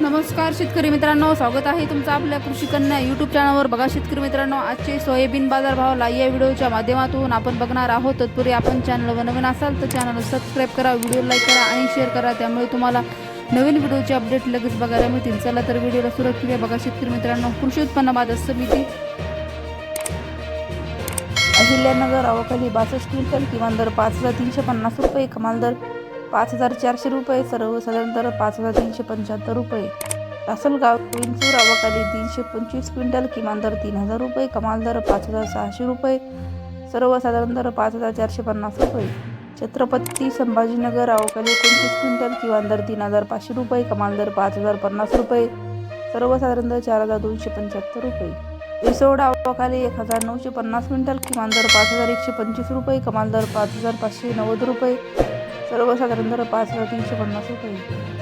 नमस्कार शेतकरी मित्रांनो स्वागत आहे तुमचं आपल्या कृषी कन्या यूट्यूब चॅनलवर बघा शेतकरी मित्रांनो आजचे सोयाबीन बाजार भाव या व्हिडिओच्या माध्यमातून आपण बघणार आहोत. तत्पूर्वी आपण चॅनलवर नवीन असाल तर चॅनल सबस्क्राईब करा व्हिडिओ लाईक करा आणि शेअर करा. त्यामुळे तुम्हाला नवीन व्हिडिओचे अपडेट लगेच बघायला मिळतील. चला तर व्हिडिओला सुरुवात केली बघा शेतकरी मित्रांनो कृषी उत्पन्न बाजार समिती. अहिल्यानगर अवकाली बासष्ट क्विंटल किमान दर पाच हजार तीनशे पन्नास रुपये कमाल दर पाच हजार चारशे रुपये सर्वसाधारण दर पाच हजार तीनशे पंच्याहत्तर रुपये. लासलगाव विंचूर अवकाली तीनशे पंचवीस क्विंटल किमान दर तीन हजार रुपये कमाल दर पाच हजार सहाशे रुपये सर्वसाधारण दर पाच हजार चारशे पन्नास रुपये. छत्रपती संभाजीनगर अवकाळी एकोणतीस क्विंटल किमान दर तीन हजार पाचशे रुपये कमाल दर पाच हजार पन्नास रुपये सर्वसाधारण दर चार हजार दोनशे पंच्याहत्तर रुपये. रिसोड अवकाळी एक हजार नऊशे पन्नास क्विंटल किमान दर पाच हजार एकशे पंचवीस रुपये कमाल दर पाच हजार पाचशे नव्वद रुपये. सर्वसाधारण दर पाच हजार तीनशे पन्नास रुपये.